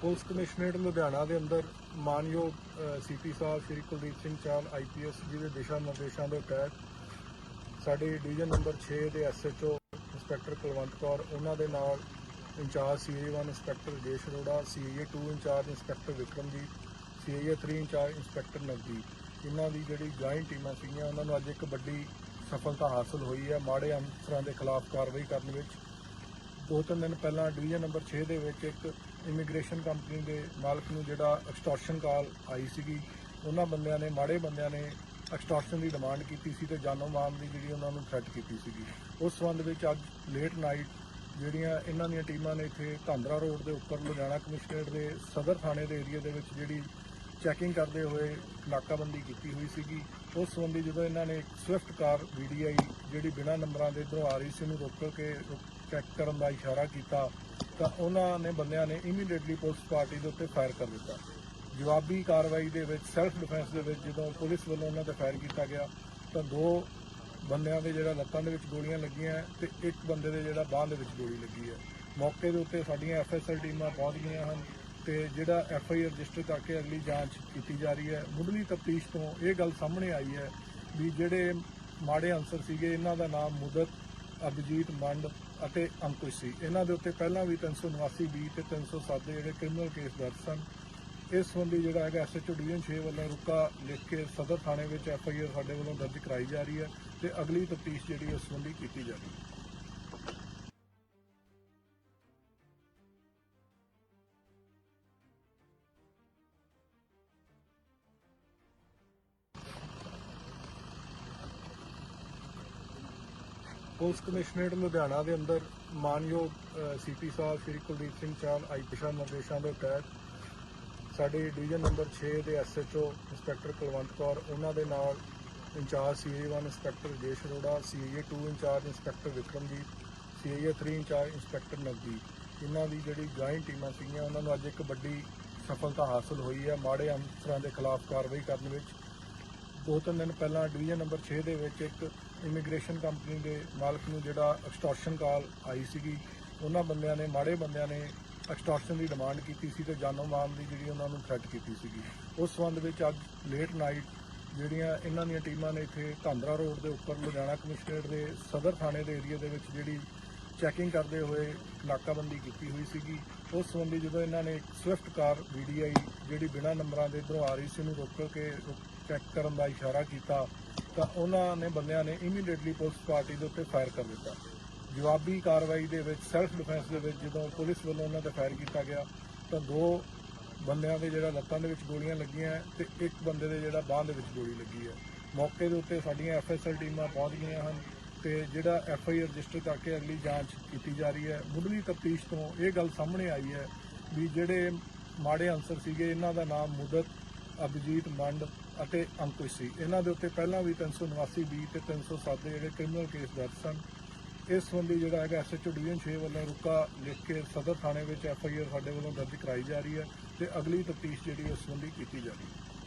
Police commissionerate Ludhiana ਦੇ ਅੰਦਰ ਮਾਨਯੋਗ ਸੀਪੀ ਸਾਹਿਬ ਸ਼੍ਰੀ ਕੁਲਦੀਪ ਸਿੰਘ ਚਾਲ ਆਈਪੀਐਸ ਜੀ ਦੇ ਦਿਸ਼ਾ ਨਿਰਦੇਸ਼ਾਂ ਦੇ ਤਹਿਤ ਸਾਡੇ ਡਿਵੀਜ਼ਨ ਨੰਬਰ 6 ਦੇ ਐਸਐਚਓ ਇੰਸਪੈਕਟਰ ਕੁਲਵੰਤ ਕੌਰ, ਉਹਨਾਂ ਦੇ ਨਾਲ incharge CA 1 inspector ਜੇਸ਼ Arora CA 2 incharge inspector Vikramjit CA 3 incharge inspector Navdeep. ਇਹਨਾਂ ਦੀ ਜਿਹੜੀ ਜੁਆਇੰਟ ਟੀਮਾਂ ਸੀਗੀਆਂ, ਉਹਨਾਂ ਨੂੰ ਅੱਜ ਇੱਕ ਵੱਡੀ ਸਫਲਤਾ ਹਾਸਲ ਹੋਈ ਹੈ, ਮਾੜੇ ਅਨਸਰਾਂ ਦੇ ਖਿਲਾਫ ਕਾਰਵਾਈ ਕਰਨ ਵਿੱਚ। ਦੋ ਤਿੰਨ ਦਿਨ ਪਹਿਲਾਂ ਡਿਵੀਜ਼ਨ ਨੰਬਰ 6 ਦੇ ਵਿੱਚ ਇੱਕ ਇਮੀਗ੍ਰੇਸ਼ਨ ਕੰਪਨੀ ਦੇ ਮਾਲਕ ਨੂੰ ਜਿਹੜਾ ਐਕਸਟੋਰਸ਼ਨ ਕਾਲ ਆਈ ਸੀਗੀ, ਉਹਨਾਂ ਬੰਦਿਆਂ ਨੇ, ਮਾੜੇ ਬੰਦਿਆਂ ਨੇ ਐਕਸਟੋਰਸ਼ਨ ਦੀ ਡਿਮਾਂਡ ਕੀਤੀ ਸੀ ਤੇ ਜਾਨੋਂ ਮਾਲ ਦੀ ਜਿਹੜੀ ਉਹਨਾਂ ਨੂੰ ਥ੍ਰੈਟ ਕੀਤੀ ਸੀਗੀ। ਉਸ ਸੰਬੰਧ ਵਿੱਚ ਅੱਜ ਲੇਟ ਨਾਈਟ ਜਿਹੜੀਆਂ ਇਹਨਾਂ ਦੀਆਂ ਟੀਮਾਂ ਨੇ ਇੱਥੇ ਧਾਂਦਰਾ ਰੋਡ ਦੇ ਉੱਪਰ, ਲੁਧਿਆਣਾ ਕਮਿਸ਼ਨਰੇਟ ਦੇ ਸਦਰ ਥਾਣੇ ਦੇ ਏਰੀਆ ਦੇ ਵਿੱਚ ਜਿਹੜੀ ਚੈਕਿੰਗ ਕਰਦੇ ਹੋਏ ਨਾਕਾਬੰਦੀ ਕੀਤੀ ਹੋਈ ਸੀਗੀ। ਉਸ ਸੰਬੰਧੀ ਜਦੋਂ ਇਹਨਾਂ ਨੇ ਇੱਕ ਸਵਿਫਟ ਕਾਰ ਵੀਡੀਆਈ ਜਿਹੜੀ ਬਿਨਾਂ ਨੰਬਰਾਂ ਦੇ ਇੱਧਰੋਂ ਆ ਰਹੀ ਸੀ, ਉਹਨੂੰ ਰੋਕ ਕੇ ਚੈੱਕ ਕਰਨ ਦਾ ਇਸ਼ਾਰਾ ਕੀਤਾ ਤਾਂ ਉਹਨਾਂ ਨੇ ਬੰਦਿਆਂ ਨੇ ਇਮੀਡੀਏਟਲੀ ਪੁਲਿਸ ਪਾਰਟੀ ਦੇ ਉੱਤੇ ਫਾਇਰ ਕਰ ਦਿੱਤਾ। ਜਵਾਬੀ ਕਾਰਵਾਈ ਦੇ ਵਿੱਚ ਸੈਲਫ ਡਿਫੈਂਸ ਦੇ ਵਿੱਚ ਜਦੋਂ ਪੁਲਿਸ ਵੱਲੋਂ ਉਹਨਾਂ ਤੇ ਫਾਇਰ ਕੀਤਾ ਗਿਆ, ਤਾਂ ਦੋ ਬੰਦਿਆਂ ਦੇ ਜਿਹੜਾ ਲੱਤਾਂ ਦੇ ਵਿੱਚ ਗੋਲੀਆਂ ਲੱਗੀਆਂ ਹੈ ਤੇ ਇੱਕ ਬੰਦੇ ਦੇ ਜਿਹੜਾ ਬਾਹ ਦੇ ਵਿੱਚ ਗੋਲੀ ਲੱਗੀ ਹੈ। ਮੌਕੇ ਦੇ ਉੱਤੇ ਸਾਡੀਆਂ ਐਫਐਸਐਲ ਟੀਮਾਂ ਪਹੁੰਚ ਗਈਆਂ ਹਨ ਤੇ ਜਿਹੜਾ ਐਫਆਈਆਰ ਰਜਿਸਟਰ ਕਰਕੇ ਅਗਲੀ ਜਾਂਚ ਕੀਤੀ ਜਾ ਰਹੀ ਹੈ। ਮੁੱਢਲੀ ਤਫਤੀਸ਼ ਤੋਂ ਇਹ ਗੱਲ ਸਾਹਮਣੇ ਆਈ ਹੈ ਵੀ ਜਿਹੜੇ ਮਾੜੇ ਅਨਸਰ ਸੀਗੇ, ਇਹਨਾਂ ਦਾ ਨਾਮ ਮੁਦਤ ਅਭਿਜੀਤ ਮੰਡ ਅਤੇ ਅੰਕੁਸ਼ ਸੀ। ਇਹਨਾਂ ਦੇ ਉੱਤੇ ਪਹਿਲਾਂ ਵੀ 379 ਬੀ ਤੇ 307 ਦੇ ਜਿਹੜੇ ਕ੍ਰਿਮੀਨਲ ਕੇਸ ਦਰਜ ਸਨ। ਇਸ ਸੰਬੰਧੀ ਜਿਹੜਾ ਹੈਗਾ ਐਸਐਚਓ ਡਿਵੀਜ਼ਨ 6 ਵੱਲੋਂ ਰੁਕਾ ਲਿਖ ਕੇ ਸਦਰ ਥਾਣੇ ਵਿੱਚ ਐਫਆਈਆਰ ਸਾਡੇ ਵੱਲੋਂ ਦਰਜ ਕਰਾਈ ਜਾ ਰਹੀ ਹੈ ਤੇ ਅਗਲੀ ਤਫਤੀਸ਼ ਜਿਹੜੀ ਉਸ ਸੰਬੰਧੀ ਕੀਤੀ ਜਾ ਰਹੀ ਹੈ। ਪੁਲਿਸ ਕਮਿਸ਼ਨਰੇਟ ਲੁਧਿਆਣਾ ਦੇ ਅੰਦਰ ਮਾਨਯੋਗ ਸੀਪੀ ਸਾਹਿਬ ਸ਼੍ਰੀ ਕੁਲਦੀਪ ਸਿੰਘ ਚਾਲ ਆਈ ਦਿਸ਼ਾ ਨਿਰਦੇਸ਼ਾਂ ਦੇ ਤਹਿਤ ਸਾਡੇ ਡਿਵੀਜ਼ਨ ਨੰਬਰ 6 ਦੇ ਐਸਐਚਓ ਇੰਸਪੈਕਟਰ ਕੁਲਵੰਤ ਕੌਰ, ਉਹਨਾਂ ਦੇ ਨਾਲ incharge CA 1 inspector ਜੇਸ਼ Arora CA 2 incharge inspector Vikramjit CA 3 incharge inspector Navdeep. ਇਹਨਾਂ ਦੀ ਜਿਹੜੀ ਜੁਆਇੰਟ ਟੀਮਾਂ ਸੀਗੀਆਂ, ਉਹਨਾਂ ਨੂੰ ਅੱਜ ਇੱਕ ਵੱਡੀ ਸਫਲਤਾ ਹਾਸਲ ਹੋਈ ਹੈ ਮਾੜੇ ਅਨਸਰਾਂ ਦੇ ਖਿਲਾਫ ਕਾਰਵਾਈ ਕਰਨ ਵਿੱਚ। ਦੋ ਤਿੰਨ ਦਿਨ ਪਹਿਲਾਂ ਡਿਵੀਜ਼ਨ ਨੰਬਰ 6 ਦੇ ਵਿੱਚ ਇੱਕ ਇਮੀਗ੍ਰੇਸ਼ਨ ਕੰਪਨੀ ਦੇ ਮਾਲਕ ਨੂੰ ਜਿਹੜਾ ਐਕਸਟੋਰਸ਼ਨ ਕਾਲ ਆਈ ਸੀਗੀ, ਉਹਨਾਂ ਬੰਦਿਆਂ ਨੇ, ਮਾੜੇ ਬੰਦਿਆਂ ਨੇ ਐਕਸਟੋਰਸ਼ਨ ਦੀ ਡਿਮਾਂਡ ਕੀਤੀ ਸੀ ਤੇ ਜਾਨੋਂ ਮਾਲ ਦੀ ਜਿਹੜੀ ਉਹਨਾਂ ਨੂੰ ਥ੍ਰੈਟ ਕੀਤੀ ਸੀਗੀ। ਉਸ ਸੰਬੰਧ ਵਿੱਚ ਅੱਜ ਲੇਟ ਨਾਈਟ ਜਿਹੜੀਆਂ ਇਹਨਾਂ ਦੀਆਂ ਟੀਮਾਂ ਨੇ ਇੱਥੇ ਧਾਂਦਰਾ ਰੋਡ ਦੇ ਉੱਪਰ, ਲੁਧਿਆਣਾ ਕਮਿਸ਼ਨਰੇਟ ਦੇ ਸਦਰ ਥਾਣੇ ਦੇ ਏਰੀਆ ਦੇ ਵਿੱਚ ਜਿਹੜੀ ਚੈਕਿੰਗ ਕਰਦੇ ਹੋਏ ਨਾਕਾਬੰਦੀ ਕੀਤੀ ਹੋਈ ਸੀਗੀ। ਉਸ ਸੰਬੰਧੀ ਜਦੋਂ ਇਹਨਾਂ ਨੇ ਸਵਿਫਟ ਕਾਰ ਵੀਡੀਆਈ ਜਿਹੜੀ ਬਿਨਾਂ ਨੰਬਰਾਂ ਦੇ ਇੱਧਰੋਂ ਆ ਰਹੀ ਸੀ, ਉਹਨੂੰ ਰੋਕ ਕੇ ਚੈੱਕ ਕਰਨ ਦਾ ਇਸ਼ਾਰਾ ਕੀਤਾ ਤਾਂ ਉਹਨਾਂ ਨੇ ਬੰਦਿਆਂ ਨੇ ਇਮੀਡੀਏਟਲੀ ਪੁਲਿਸ ਪਾਰਟੀ ਦੇ ਉੱਤੇ ਫਾਇਰ ਕਰ ਦਿੱਤਾ। ਜਵਾਬੀ ਕਾਰਵਾਈ ਦੇ ਵਿੱਚ ਸੈਲਫ ਡਿਫੈਂਸ ਦੇ ਵਿੱਚ ਜਦੋਂ ਪੁਲਿਸ ਵੱਲੋਂ ਉਹਨਾਂ ਤੇ ਫਾਇਰ ਕੀਤਾ ਗਿਆ, ਤਾਂ ਦੋ ਬੰਦਿਆਂ ਦੇ ਜਿਹੜਾ ਲੱਤਾਂ ਦੇ ਵਿੱਚ ਗੋਲੀਆਂ ਲੱਗੀਆਂ ਹੈ ਤੇ ਇੱਕ ਬੰਦੇ ਦੇ ਜਿਹੜਾ ਬਾਹ ਦੇ ਵਿੱਚ ਗੋਲੀ ਲੱਗੀ ਹੈ। ਮੌਕੇ ਦੇ ਉੱਤੇ ਸਾਡੀਆਂ ਐਫਐਸਐਲ ਟੀਮਾਂ ਪਹੁੰਚ ਗਈਆਂ ਹਨ ਤੇ ਜਿਹੜਾ ਐਫਆਈਆਰ ਰਜਿਸਟਰ ਕਰਕੇ ਅਗਲੀ ਜਾਂਚ ਕੀਤੀ ਜਾ ਰਹੀ ਹੈ। ਮੁੱਢਲੀ ਤਫਤੀਸ਼ ਤੋਂ ਇਹ ਗੱਲ ਸਾਹਮਣੇ ਆਈ ਹੈ ਵੀ ਜਿਹੜੇ ਮਾੜੇ ਅਨਸਰ ਸੀਗੇ, ਇਹਨਾਂ ਦਾ ਨਾਮ ਮੁਦਤ ਅਭਜੀਤ ਮੰਡ ਅਤੇ ਅੰਕੁਸ਼ ਸੀ। ਇਹਨਾਂ ਦੇ ਉੱਤੇ ਪਹਿਲਾਂ ਵੀ 379 ਬੀ ਤੇ 307 ਦੇ ਜਿਹੜੇ ਕ੍ਰਿਮੀਨਲ ਕੇਸ ਦਰਜ ਸਨ। ਇਸ ਸੰਬੰਧੀ ਜਿਹੜਾ ਹੈਗਾ ਐਸਐਚਓ ਡਿਵੀਜ਼ਨ 6 ਵੱਲੋਂ ਰੁਕਾ ਲਿਖ ਕੇ ਸਦਰ ਥਾਣੇ ਵਿੱਚ ਐਫਆਈਆਰ ਸਾਡੇ ਵੱਲੋਂ ਦਰਜ ਕਰਾਈ ਜਾ ਰਹੀ ਹੈ ਤੇ ਅਗਲੀ ਤਫਤੀਸ਼ ਜਿਹੜੀ ਉਸ ਸੰਬੰਧੀ ਕੀਤੀ ਜਾ ਰਹੀ ਹੈ।